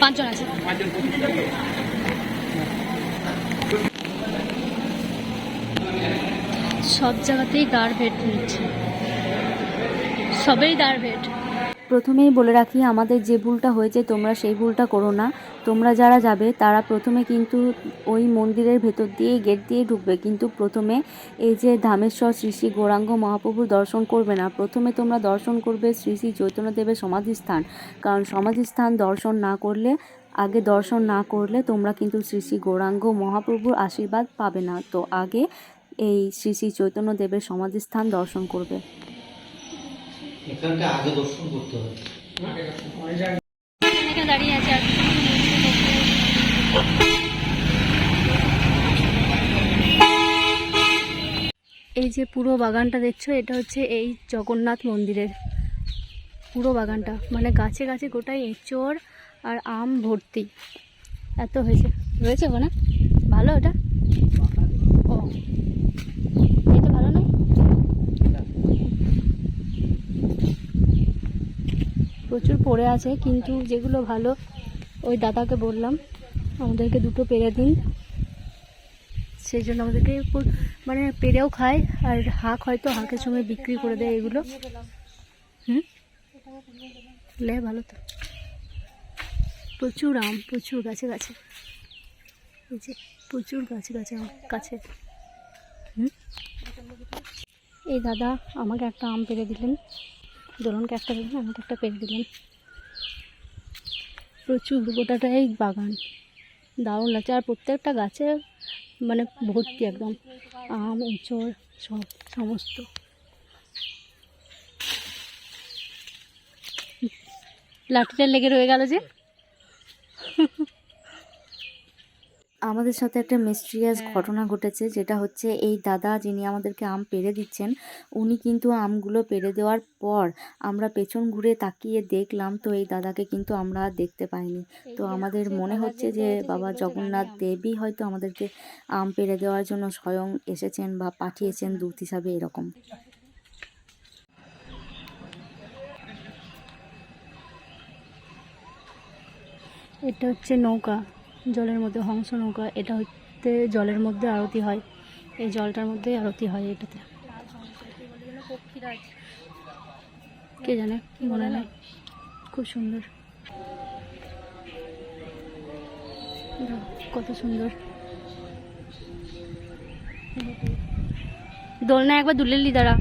পাঁচজন আছে। সব জায়গাতেই দাঁড় ভেট নিচ্ছে সবেই দাঁড় ভেট প্রথমেই বলে রাখি, আমাদের যে ভুলটা হয়েছে তোমরা সেই ভুলটা করো না। তোমরা যারা যাবে, তারা প্রথমে কিন্তু ওই মন্দিরের ভেতর দিয়ে গেট দিয়ে ঢুকবে। কিন্তু প্রথমে এই যে ধামেশ্বর শ্রী শ্রী গৌরাঙ্গ মহাপ্রভুর দর্শন করবে না। প্রথমে তোমরা দর্শন করবে শ্রী শ্রী চৈতন্যদেবের সমাধিস্থান। কারণ সমাধিস্থান দর্শন না করলে, আগে দর্শন না করলে তোমরা কিন্তু শ্রী শ্রী গৌরাঙ্গ মহাপ্রভুর আশীর্বাদ পাবে না। তো আগে এই শ্রী শ্রী চৈতন্যদেবের সমাধিস্থান দর্শন করবে। এখানটা আগে দর্শন করতে হবে। এখানে দাঁড়িয়ে আছে আর এই যে পুরো বাগানটা দেখছ এটা হচ্ছে এই জগন্নাথ মন্দিরের পুরো বাগানটা। মানে গাছে গাছে গোটাই এঁচড় আর আম ভর্তি। এত হয়েছে। রয়েছে ওখানে? ভালো ওটা? ও এটা ভালো নয় প্রচুর পড়ে আছে, কিন্তু যেগুলো ভালো, ওই দাদাকে বললাম, আমাদেরকে দুটো পেরে দিন। সেই জন্য আমাদেরকে মানে পেরেও খায়, আর হাঁক হয়তো হাঁকের সময় বিক্রি করে দেয় এগুলো। হুম? লে, ভালো তো। প্রচুর আম, প্রচুর গাছে গাছে। এই যে, প্রচুর গাছে গাছে কাছে। হুম? এই দাদা আমাকে একটা আম পেরে দিলেন। দোলনকে একটা দিলেন? আমাকে একটা পেরে দিলেন। প্রচুর গোটাটাই বাগান। দারুণ লাগছে। আর প্রত্যেকটা গাছে মানে ভর্তি একদম। আম, এঁচড়, সব, সমস্ত। লাঠিটা লেগে রয়ে গেল যে। আমাদের সাথে একটা মিস্ট্রিয়াস ঘটনা ঘটেছে যেটা হচ্ছে এই দাদা যিনি আমাদেরকে আম পেরে দিচ্ছেন উনি কিন্তু আমগুলো পেরে দেওয়ার পর আমরা পেছন ঘুরে তাকিয়ে দেখলাম তো এই দাদাকে কিন্তু আমরা আর দেখতে পাইনি। তো আমাদের মনে হচ্ছে যে বাবা জগন্নাথ দেবী হয়তো আমাদেরকে আম পেরে দেওয়ার জন্য স্বয়ং এসেছেন বা পাঠিয়েছেন দূত হিসাবে এরকম। এটা হচ্ছে নৌকা। জলের মধ্যে হংস নৌকা এটা হচ্ছে জলের মধ্যে আরতি হয়। এই জলটার মধ্যে আরতি হয় এটাতে। কে জানে? মনে নেই। খুব সুন্দর। কত সুন্দর। দোলনা একবার দুলেলি দাঁড়া।